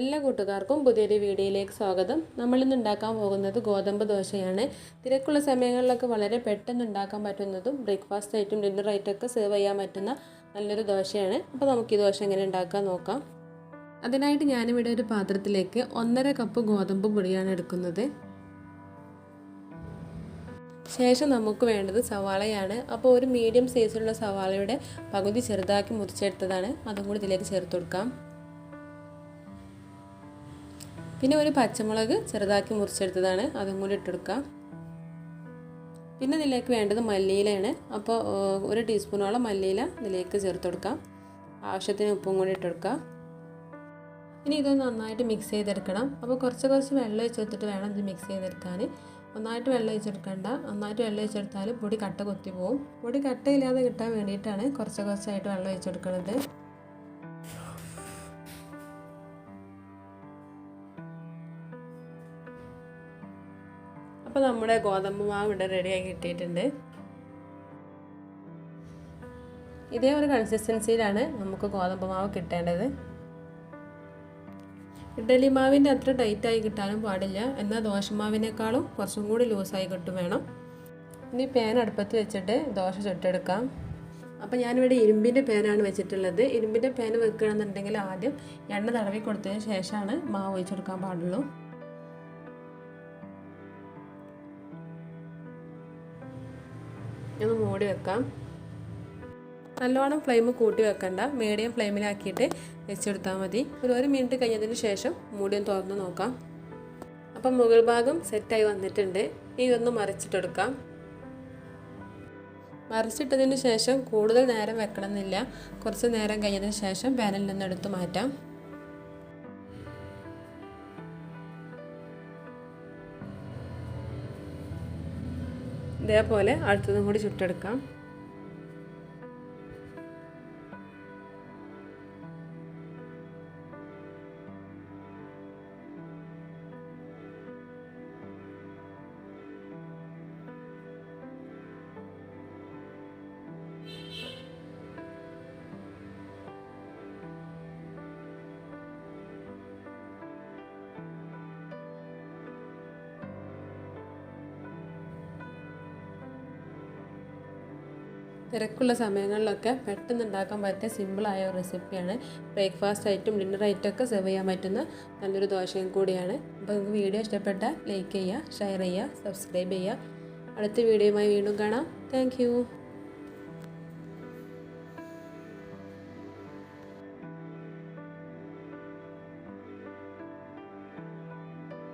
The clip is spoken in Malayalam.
എല്ലാ കൂട്ടുകാർക്കും പുതിയൊരു വീഡിയോയിലേക്ക് സ്വാഗതം. നമ്മളിന്ന് ഉണ്ടാക്കാൻ പോകുന്നത് ഗോതമ്പ് ദോശയാണ്. തിരക്കുള്ള സമയങ്ങളിലൊക്കെ വളരെ പെട്ടെന്ന് ഉണ്ടാക്കാൻ പറ്റുന്നതും ബ്രേക്ക്ഫാസ്റ്റ് ആയിട്ടും ഡിന്നർ ആയിട്ടൊക്കെ സെർവ് ചെയ്യാൻ പറ്റുന്ന നല്ലൊരു ദോശയാണ്. അപ്പോൾ നമുക്ക് ഈ ദോശ എങ്ങനെ ഉണ്ടാക്കാൻ നോക്കാം. അതിനായിട്ട് ഞാനിവിടെ ഒരു പാത്രത്തിലേക്ക് ഒന്നര കപ്പ് ഗോതമ്പ് പൊടിയാണ് എടുക്കുന്നത്. ശേഷം നമുക്ക് വേണ്ടത് സവാളയാണ്. അപ്പോൾ ഒരു മീഡിയം സൈസിലുള്ള സവാളയുടെ പകുതി ചെറുതാക്കി മുറിച്ചെടുത്തതാണ്. അതും കൂടി ഇതിലേക്ക് ചേർത്ത് കൊടുക്കാം. പിന്നെ ഒരു പച്ചമുളക് ചെറുതാക്കി മുറിച്ചെടുത്തതാണ്. അതും കൂടി ഇട്ടെടുക്കാം. പിന്നെ ഇതിലേക്ക് വേണ്ടത് മല്ലിയിലയാണ്. അപ്പോൾ ഒരു ടീസ്പൂണോളം മല്ലിയില ഇതിലേക്ക് ചേർത്ത് കൊടുക്കാം. ആവശ്യത്തിന് ഉപ്പും കൂടി ഇട്ടെടുക്കാം. ഇനി ഇത് നന്നായിട്ട് മിക്സ് ചെയ്തെടുക്കണം. അപ്പോൾ കുറച്ച് കുറച്ച് വെള്ളം ഒഴിച്ചെടുത്തിട്ട് വേണം ഇത് മിക്സ് ചെയ്തെടുക്കാൻ. നന്നായിട്ട് വെള്ളം ഒഴിച്ചെടുക്കണ്ട നന്നായിട്ട് വെള്ളം ഒഴിച്ചെടുത്താൽ പൊടി കട്ട കൊത്തി പോവും. പൊടി കട്ടയില്ലാതെ കിട്ടാൻ വേണ്ടിയിട്ടാണ് കുറച്ച് കുറച്ചായിട്ട് വെള്ളം ഒഴിച്ചെടുക്കുന്നത് അപ്പോൾ നമ്മുടെ ഗോതമ്പ് മാവ് ഇവിടെ റെഡിയായി കിട്ടിയിട്ടുണ്ട്. ഇതേ ഒരു കൺസിസ്റ്റൻസിയിലാണ് നമുക്ക് ഗോതമ്പ് മാവ് കിട്ടേണ്ടത്. ഇഡ്ഡലി മാവിന്റെ അത്ര ടൈറ്റായി കിട്ടാനും പാടില്ല. എന്നാൽ ദോശമാവിനേക്കാളും കുറച്ചും കൂടി ലൂസായി കിട്ടും വേണം. ഇനി പാൻ അടുപ്പത്ത് വെച്ചിട്ട് ദോശ ചുട്ടെടുക്കാം. അപ്പോൾ ഞാനിവിടെ ഇരുമ്പിന്റെ പാനാണ് വെച്ചിട്ടുള്ളത്. ഇരുമ്പിന്റെ പാൻ വെക്കുകയാണെന്നുണ്ടെങ്കിൽ ആദ്യം എണ്ണ തടവി കൊടുത്തതിന് ശേഷമാണ് മാവ് ഒഴിച്ചെടുക്കാൻ പാടുള്ളൂ. ഒന്ന് മൂടി വെക്കാം. നല്ലോണം ഫ്ലെയിം കൂട്ടി വെക്കണ്ട. മീഡിയം ഫ്ലെയിമിലാക്കിയിട്ട് വെച്ചെടുത്താൽ മതി. ഒരു ഒരു മിനിറ്റ് കഴിഞ്ഞതിന് ശേഷം മൂടിയും തുറന്ന് നോക്കാം. അപ്പം മുകൾ ഭാഗം സെറ്റായി വന്നിട്ടുണ്ട്. ഇനി ഇതൊന്ന് മറിച്ചിട്ടെടുക്കാം. മറിച്ചിട്ടതിന് ശേഷം കൂടുതൽ നേരം വെക്കണമെന്നില്ല. കുറച്ച് നേരം കഴിഞ്ഞതിന് ശേഷം പാനിൽ നിന്ന് എടുത്ത് മാറ്റാം. ഇതേപോലെ അടുത്തതും കൂടി ചുട്ടെടുക്കാം. തിരക്കുള്ള സമയങ്ങളിലൊക്കെ പെട്ടെന്ന് ഉണ്ടാക്കാൻ പറ്റിയ സിമ്പിളായ ഒരു റെസിപ്പിയാണ്. ബ്രേക്ക്ഫാസ്റ്റ് ആയിട്ടും ഡിന്നർ ആയിട്ടും ഒക്കെ സെർവ് ചെയ്യാൻ പറ്റുന്ന നല്ലൊരു ദോശയും കൂടിയാണ്. അപ്പോൾ നിങ്ങൾക്ക് വീഡിയോ ഇഷ്ടപ്പെട്ടാൽ ലൈക്ക് ചെയ്യുക ഷെയർ ചെയ്യുക സബ്സ്ക്രൈബ് ചെയ്യുക. അടുത്ത വീഡിയോയുമായി വീണ്ടും കാണാം. താങ്ക്